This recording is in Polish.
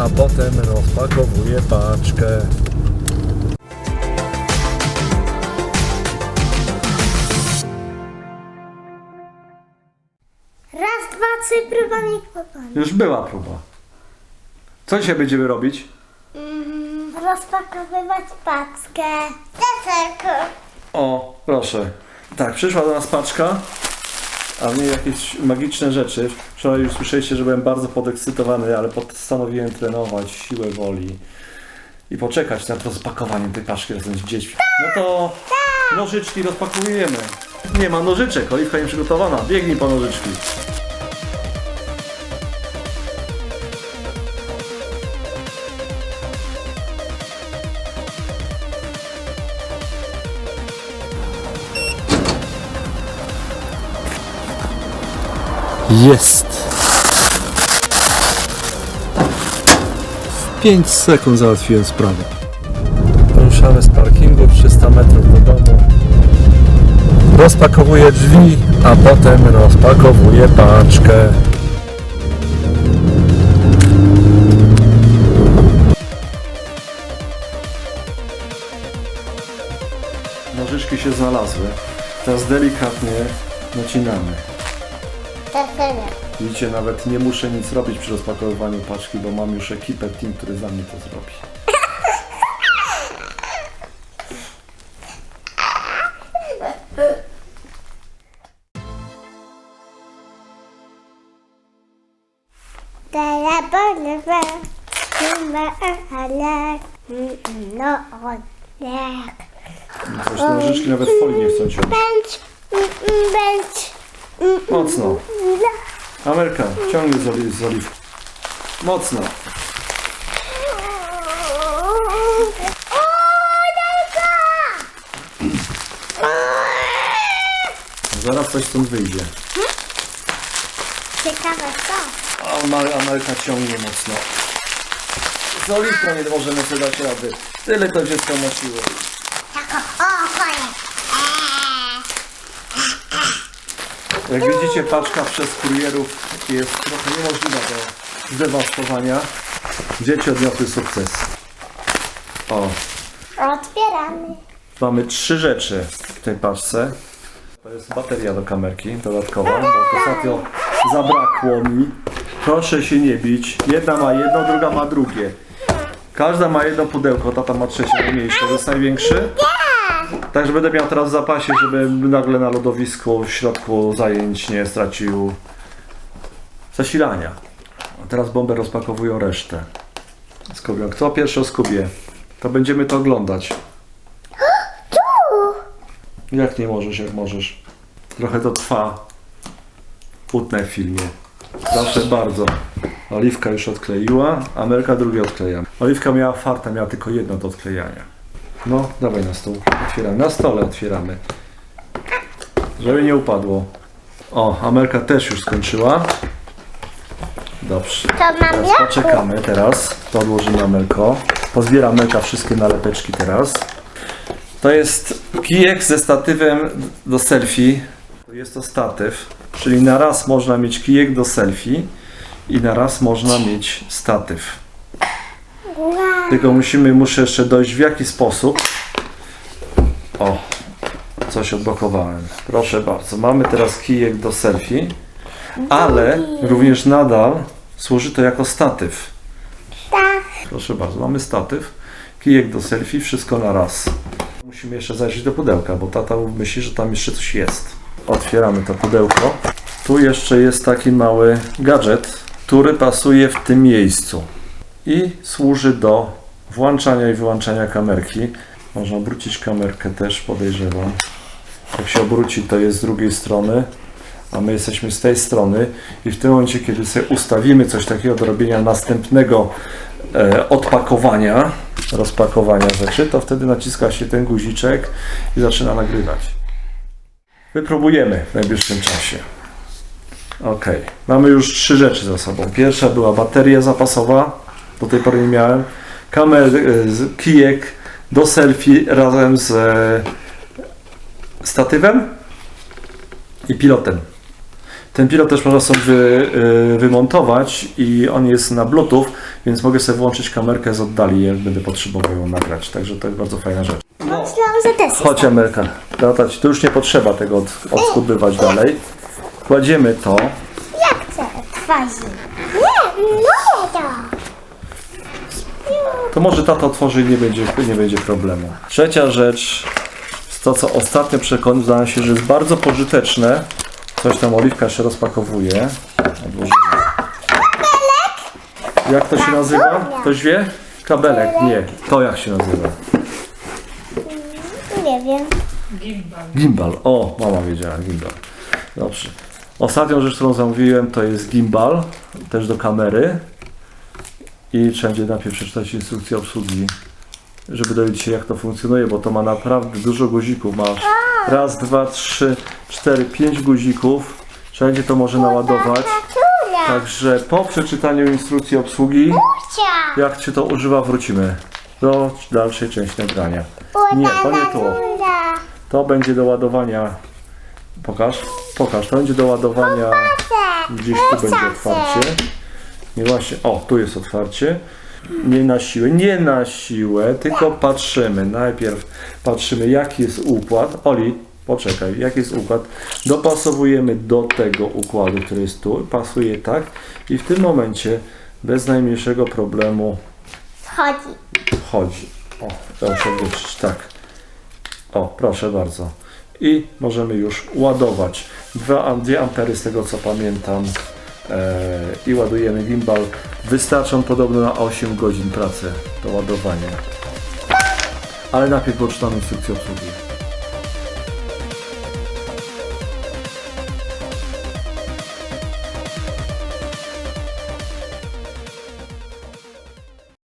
a potem rozpakowuję paczkę. Raz, dwa, trzy, próba mi chłopami. Już była próba. Co dzisiaj będziemy robić? Mm, rozpakowywać paczkę. Deserku. O, proszę. Tak, przyszła do nas paczka, a w niej jakieś magiczne rzeczy. Wczoraj już słyszeliście, że byłem bardzo podekscytowany, ale postanowiłem trenować siłę woli i poczekać nad rozpakowaniem tej paczki razem z dziećmi. No to nożyczki rozpakujemy. Nie ma nożyczek, oliwka nie przygotowana. Biegnij po nożyczki. Jest. 5 sekund załatwiłem sprawę. Ruszamy z parkingu 300 metrów do domu. Rozpakowuję drzwi, a potem rozpakowuję paczkę. Nożyczki się znalazły. Teraz delikatnie nacinamy. Deserek. Widzicie, nawet nie muszę nic robić przy rozpakowywaniu paczki, bo mam już ekipę team, który za mnie to zrobi. Telefon, ale no jak. Coś te nożyczki nawet folii nie chcą ciąć. Będź, będź. Mocno. Amerka, ciągnij z, oli- z oliwką. Mocno. Zaraz coś stąd wyjdzie. Ciekawe co? A Amer- Amerka ciągnie mocno. Z oliwką nie możemy sobie dać rady. Tyle to dziecko ma Jak widzicie, paczka przez kurierów jest trochę niemożliwa do zdewastowania. Dzieci odniosły sukces. O, Otwieramy. mamy trzy rzeczy w tej paczce. To jest bateria do kamerki dodatkowa, bo ostatnio zabrakło mi. Proszę się nie bić. Jedna ma jedno, druga ma drugie. Każda ma jedno pudełko, tata ma trzecie najmniejsze, to jest największy. Także będę miał teraz w zapasie, żeby nagle na lodowisku w środku zajęć nie stracił zasilania. A teraz bombę rozpakowują resztę. Skubią. Kto pierwszy skubie? To będziemy to oglądać. Jak nie możesz, jak możesz? Trochę to trwa. Utnę w filmie. Proszę bardzo. Oliwka już odkleiła, Ameryka drugie odkleja. Oliwka miała farta, miała tylko jedno do odklejania. No, dawaj na stół. Otwieramy. Na stole otwieramy. Żeby nie upadło. O, Ameryka też już skończyła. Dobrze. To mam Teraz poczekamy teraz. To odłożymy Amelko. Pozbiera Amelka wszystkie nalepeczki teraz. To jest kijek ze statywem do selfie. Jest to statyw, czyli na raz można mieć kijek do selfie i na raz można mieć statyw. Tylko musimy, muszę jeszcze dojść w jaki sposób. O, coś odblokowałem. Proszę bardzo, mamy teraz kijek do selfie, ale również nadal służy to jako statyw. Tak. Proszę bardzo, mamy statyw, kijek do selfie, wszystko na raz. Musimy jeszcze zajrzeć do pudełka, bo tata myśli, że tam jeszcze coś jest. Otwieramy to pudełko. Tu jeszcze jest taki mały gadżet, który pasuje w tym miejscu i służy do włączania i wyłączania kamerki. Można obrócić kamerkę też, podejrzewam. Jak się obróci, to jest z drugiej strony, a my jesteśmy z tej strony i w tym momencie, kiedy sobie ustawimy coś takiego do robienia następnego e, odpakowania, rozpakowania rzeczy, to wtedy naciska się ten guziczek i zaczyna nagrywać. Wypróbujemy w najbliższym czasie. Ok, mamy już trzy rzeczy za sobą. Pierwsza była bateria zapasowa, do tej pory nie miałem. Kamer, e, kijek do selfie razem z e, statywem i pilotem. Ten pilot też można sobie wy, wymontować i on jest na Bluetooth, więc mogę sobie włączyć kamerkę z oddali, jak będę potrzebował ją nagrać. Także to jest bardzo fajna rzecz. Jest. Chodź Amerka, latać. Tu już nie potrzeba tego od, dalej. Kładziemy to. Jak chcę twarzy? Nie, no to. To może tata otworzy i nie będzie, nie będzie problemu. Trzecia rzecz, to co ostatnio przekonałem się, że jest bardzo pożyteczne. Coś tam Oliwka jeszcze rozpakowuje. Odłożymy. Jak to się nazywa? Ktoś wie? Kabelek, nie. To jak się nazywa? Nie wiem. Gimbal. O, mama wiedziała, gimbal. Dobrze. Ostatnią rzecz, którą zamówiłem, to jest gimbal, też do kamery. I trzeba będzie najpierw przeczytać instrukcję obsługi, żeby dowiedzieć się, jak to funkcjonuje, bo to ma naprawdę dużo guzików. Masz raz, dwa, trzy, cztery, pięć guzików. Wszędzie to może naładować. Natura. Także po przeczytaniu instrukcji obsługi, jak się to używa, wrócimy do dalszej części nagrania. Nie, to nie to. To będzie do ładowania. Pokaż, pokaż, to będzie do ładowania. Gdzieś tu będzie otwarcie. Nie właśnie, o, tu jest otwarcie. Nie na siłę, nie na siłę, tylko patrzymy. Najpierw patrzymy, jaki jest układ. Oli, poczekaj, jaki jest układ. Dopasowujemy do tego układu, który jest tu. Pasuje tak. I w tym momencie bez najmniejszego problemu Chodzi. chodzi. O, proszę wyczuć, tak. O, proszę bardzo. I możemy już ładować. 2, am- 2 ampery z tego co pamiętam. E, I ładujemy gimbal. Wystarczą podobno na 8 godzin pracy do ładowania. Ale najpierw poczytamy instrukcję obsługi.